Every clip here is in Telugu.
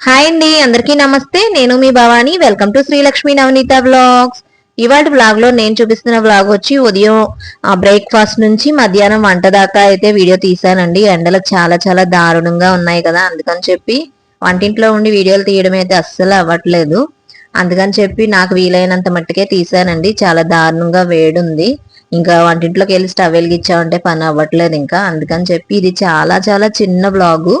హాయ్ అండి అందరికీ నమస్తే. నేను మీ Bhavani. Welcome to Srilakshmi Navaneetha vlogs ఇవాటి బ్లాగ్లో నేను చూపిస్తున్న బ్లాగ్ వచ్చి ఉదయం బ్రేక్ఫాస్ట్ నుంచి మధ్యాహ్నం వంట దాకా అయితే వీడియో తీసానండి ఎండలు చాలా చాలా దారుణంగా ఉన్నాయి కదా అందుకని చెప్పి వంటింట్లో ఉండి వీడియోలు తీయడం అయితే అస్సలు అవ్వట్లేదు. అందుకని చెప్పి నాకు వీలైనంత మట్టుకే తీసానండి చాలా దారుణంగా వేడుంది. ఇంకా వంటింట్లోకి వెళ్ళి స్టవ్ వెలిగించామంటే పని అవ్వట్లేదు ఇంకా. అందుకని చెప్పి ఇది చాలా చాలా చిన్న బ్లాగు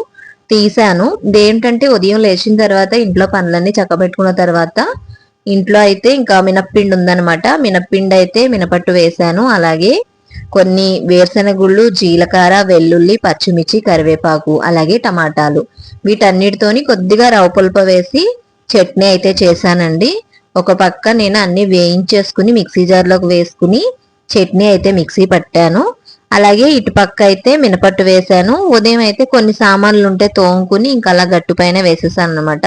తీసాను ఇదేంటంటే ఉదయం లేచిన తర్వాత ఇంట్లో పనులన్నీ చక్కబెట్టుకున్న తర్వాత ఇంట్లో అయితే ఇంకా మినప్పిండి ఉందనమాట మినప్పిండి అయితే మినపట్టు వేసాను అలాగే కొన్ని వేరుశెనగుళ్ళు జీలకర్ర వెల్లుల్లి పచ్చిమిర్చి కరివేపాకు అలాగే టమాటాలు. వీటన్నిటితోని కొద్దిగా రవ పుల్ప వేసి చట్నీ అయితే చేశానండి. ఒక పక్క నేను అన్ని వేయించేసుకుని మిక్సీ జార్లోకి వేసుకుని చట్నీ అయితే మిక్సీ పట్టాను. అలాగే ఇటుపక్క అయితే మినపట్టు వేసాను ఉదయం అయితే కొన్ని సామాన్లు ఉంటే తోముకుని ఇంకా అలా గట్టు పైన వేసేసాను అనమాట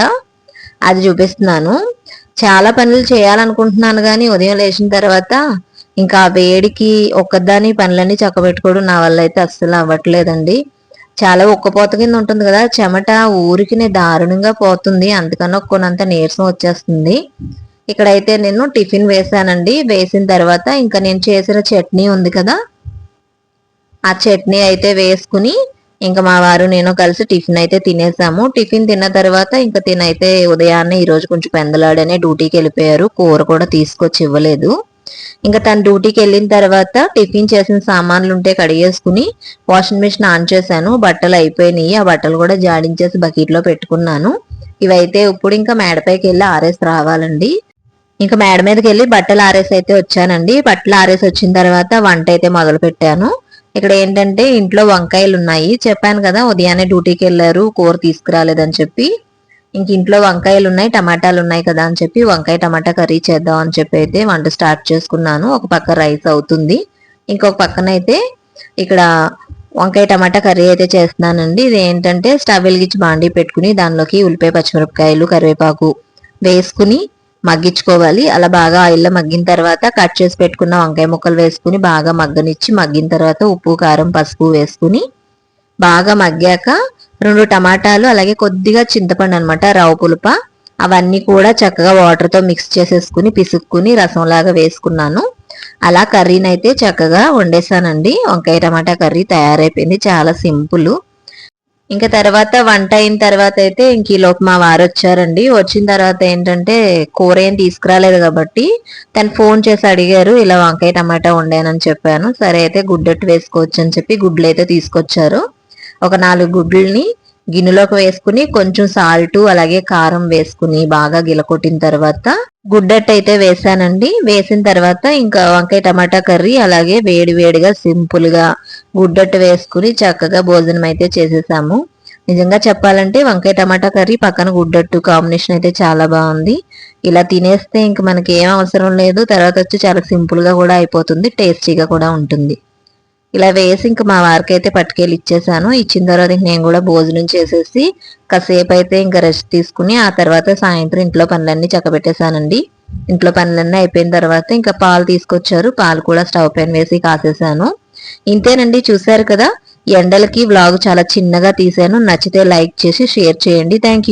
అది చూపిస్తున్నాను. చాలా పనులు చేయాలనుకుంటున్నాను కానీ ఉదయం లేచిన తర్వాత ఇంకా వేడికి ఒక్కదాని పనులన్నీ చక్కబెట్టుకోవడం నా వల్ల అయితే అస్సలు అవ్వట్లేదండి. చాలా ఉక్కపోత కింద ఉంటుంది కదా చెమట ఊరికి దారుణంగా పోతుంది. అందుకని ఒక్కొనంత నీరసం వచ్చేస్తుంది. ఇక్కడైతే నేను టిఫిన్ వేసానండి వేసిన తర్వాత ఇంకా నేను చేసిన చట్నీ ఉంది కదా ఆ చట్నీ అయితే వేసుకుని ఇంకా మా వారు నేను కలిసి టిఫిన్ అయితే తినేసాము. టిఫిన్ తిన్న తర్వాత ఇంకా తినైతే ఉదయాన్నే ఈరోజు కొంచెం పెందలాడనే డ్యూటీకి వెళ్ళిపోయారు. కూర కూడా తీసుకొచ్చి ఇవ్వలేదు. ఇంకా తను డ్యూటీకి వెళ్ళిన తర్వాత టిఫిన్ చేసిన సామాన్లు ఉంటే కడిగేసుకుని వాషింగ్ మిషన్ ఆన్ చేశాను. బట్టలు అయిపోయినాయి. ఆ బట్టలు కూడా జాడించేసి బకెట్లో పెట్టుకున్నాను. ఇవైతే ఇప్పుడు ఇంకా మేడపైకి వెళ్ళి ఆరేసి రావాలండి. ఇంకా మేడ మీదకి వెళ్ళి బట్టలు ఆరేసి అయితే వచ్చానండి. బట్టలు ఆరేసి వచ్చిన తర్వాత వంట అయితే మొదలు పెట్టాను ఇక్కడ ఏంటంటే ఇంట్లో వంకాయలు ఉన్నాయి చెప్పాను కదా ఉదయాన్నే డ్యూటీకి వెళ్ళారు కూర తీసుకురాలేదని చెప్పి. ఇంక ఇంట్లో వంకాయలు ఉన్నాయి టమాటాలు ఉన్నాయి కదా అని చెప్పి వంకాయ టమాటా కర్రీ చేద్దాం అని చెప్పి అయితే వంట స్టార్ట్ చేసుకున్నాను. ఒక పక్క రైస్ అవుతుంది. ఇంకొక పక్కన అయితే ఇక్కడ వంకాయ టమాటా కర్రీ అయితే చేస్తున్నానండి. ఇది ఏంటంటే స్టవ్ వెలిగించి బాండీ పెట్టుకుని దానిలోకి ఉల్లిపాయ పచ్చిమిరపకాయలు కరివేపాకు వేసుకుని మగ్గించుకోవాలి. అలా బాగా ఆయిల్లో మగ్గిన తర్వాత కట్ చేసి పెట్టుకున్న వంకాయ ముక్కలు వేసుకుని బాగా మగ్గనిచ్చి మగ్గిన తర్వాత ఉప్పు కారం పసుపు వేసుకుని బాగా మగ్గాక రెండు టమాటాలు అలాగే కొద్దిగా చింతపండు అనమాట రవ పులుప అవన్నీ కూడా చక్కగా వాటర్తో మిక్స్ చేసేసుకుని పిసుక్కుని రసంలాగా వేసుకున్నాను. అలా కర్రీనైతే చక్కగా వండేసానండి. వంకాయ టమాటా కర్రీ తయారైపోయింది. చాలా సింపుల్. ఇంకా తర్వాత వంట అయిన తర్వాత అయితే ఇంక ఈలోపు మా వారు వచ్చారండి. వచ్చిన తర్వాత ఏంటంటే కూర ఏం తీసుకురాలేదు కాబట్టి తను ఫోన్ చేసి అడిగారు ఇలా వంకాయ టమాటా వండానని చెప్పాను. సరే అయితే గుడ్డట్టు వేసుకోవచ్చు అని చెప్పి గుడ్లు అయితే తీసుకొచ్చారు. ఒక నాలుగు గుడ్లని గిన్నెలోకి వేసుకుని కొంచెం సాల్ట్ అలాగే కారం వేసుకుని బాగా గిలకొట్టిన తర్వాత గుడ్డట్టు అయితే వేసానండి వేసిన తర్వాత ఇంకా వంకాయ టమాటా కర్రీ అలాగే వేడి వేడిగా సింపుల్గా గుడ్డట్టు వేసుకుని చక్కగా భోజనం అయితే చేసేసాము. నిజంగా చెప్పాలంటే వంకాయ టమాటా కర్రీ పక్కన గుడ్డట్టు కాంబినేషన్ అయితే చాలా బాగుంది. ఇలా తినేస్తే ఇంక మనకి ఏం అవసరం లేదు. తర్వాత వచ్చి చాలా సింపుల్గా కూడా అయిపోతుంది. టేస్టీగా కూడా ఉంటుంది. ఇలా వేసి ఇంక మా వారికి అయితే పట్టుకెళ్ళి ఇచ్చేసాను. ఇచ్చిన తర్వాత నేను కూడా భోజనం చేసేసి కాసేపు అయితే ఇంకా రెస్ట్ తీసుకుని ఆ తర్వాత సాయంత్రం ఇంట్లో పనులన్నీ చక్కబెట్టేశానండి. ఇంట్లో పనులన్నీ అయిపోయిన తర్వాత ఇంకా పాలు తీసుకొచ్చారు. పాలు కూడా స్టవ్ పైన వేసి కాసేసాను. ఇంతేనండి చూశారు కదా? ఎండలకి వ్లాగ్ చాలా చిన్నగా తీశాను. నచ్చితే లైక్ చేసి షేర్ చేయండి. థ్యాంక్